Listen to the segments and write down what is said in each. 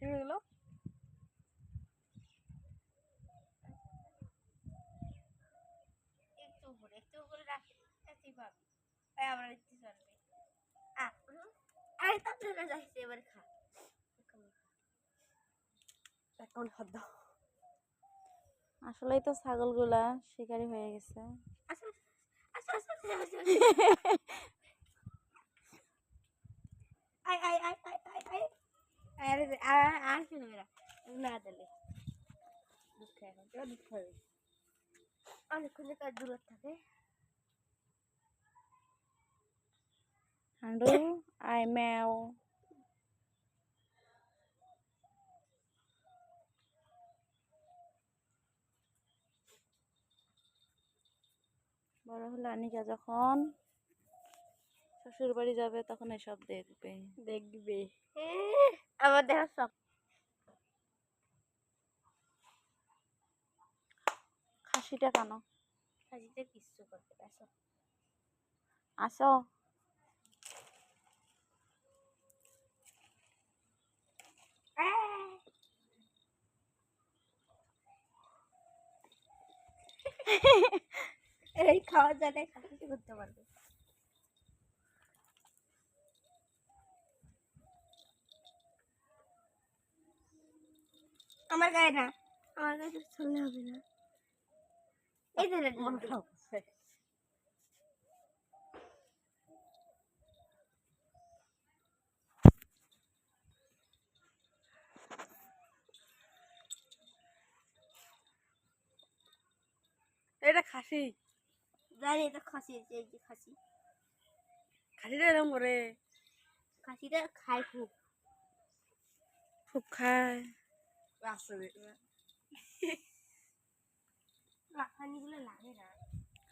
এগুলো একটু উপরে একটু উপরে রাখি এতেই পাবি তাই আবার একটু চলবে আরে যাচ্ছে এবার খা। এখন আসলেই তো ছাগলগুলা শিকারি হয়ে গেছে। আচ্ছা আচ্ছা আচ্ছা আচ্ছা আচ্ছা আই আই আই আই আই আই আরে আর আর শুনবে না না দিলে দুঃখ এখন। দুঃখ হবে অনেকক্ষণ কার দূর থাকে। হান্ডু আই ম্যাও। বড় হলে আনিকা যখন শ্বশুর বাড়ি যাবে তখন এসব দেখবে। দেখবে। আমার দেখা সব খাসিটা কেন? কিচ্ছু করতে পারছ আসো। এই খাওয়ার জায়গায় খাসি করতে পারবে। আমার গায়ে না। আমার গায়ে তো চললে হবে না। এই যে এটা খাসি। জানি এটা খাসি এই যে খাসি। খাসিটা এরকম করে। খাসিটা খায় খুব। খুব খায়। আসলে।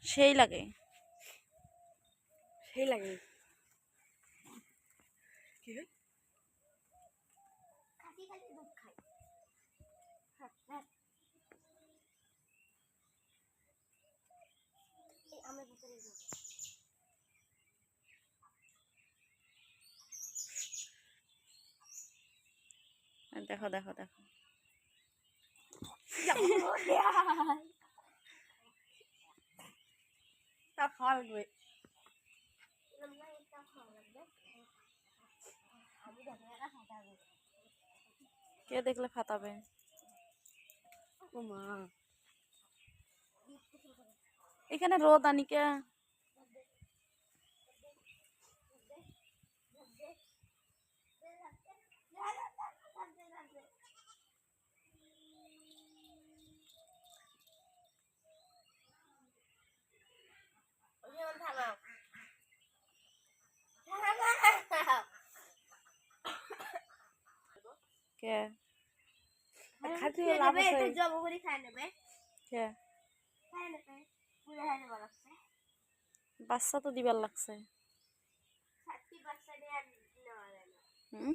সেই লাগে। সেই লাগে। কি হয়? খাসি খালি দুধ খায়। হ্যাঁ। এই আমার ভিতরে দুধ আর দেখো দেখো। দেখো তা খাওয়া লাগবে কে দেখলে ফাটাবে ও মা এখানে রোদ আনিকা কে? খাসি খেয়ে লাভ নেবে আছে। জব করে খায় নেবে। কে? খায় নেবে পুরো খায় নেবে লাগছে। বাচ্চা তো দিবার লাগছে। সাতটি বাচ্চা নিয়ে আর নেওয়া যায় না। হুম?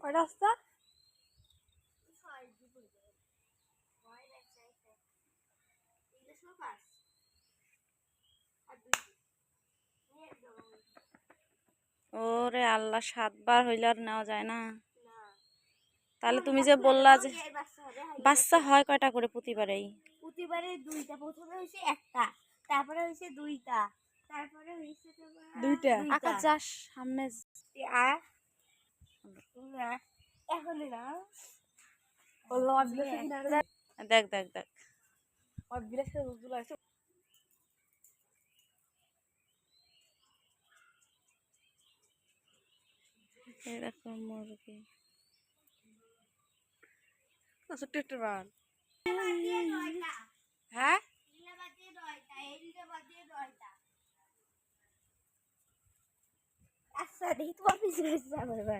ওই রাস্তা? ওরে আল্লাহ সাতবার হইলে আর নেওয়া যায় না। তাহলে তুমি যে বললা যে বাচ্চা বাচ্চা হয় কয়টা করে প্রতিবারেই? প্রতিবারে দুইটা। প্রথমে হয়েছে একটা তারপরে হয়েছে দুইটা তারপরে তোমার দুইটা। আকাশ যাস সামনে। আর এখন না বললাম দেখ দেখ দেখ। আছে। এরকম মুরগি। ছোট্ট একটা বান হ্যাঁ? আচ্ছা দেখি তোমার পিছনে যাবে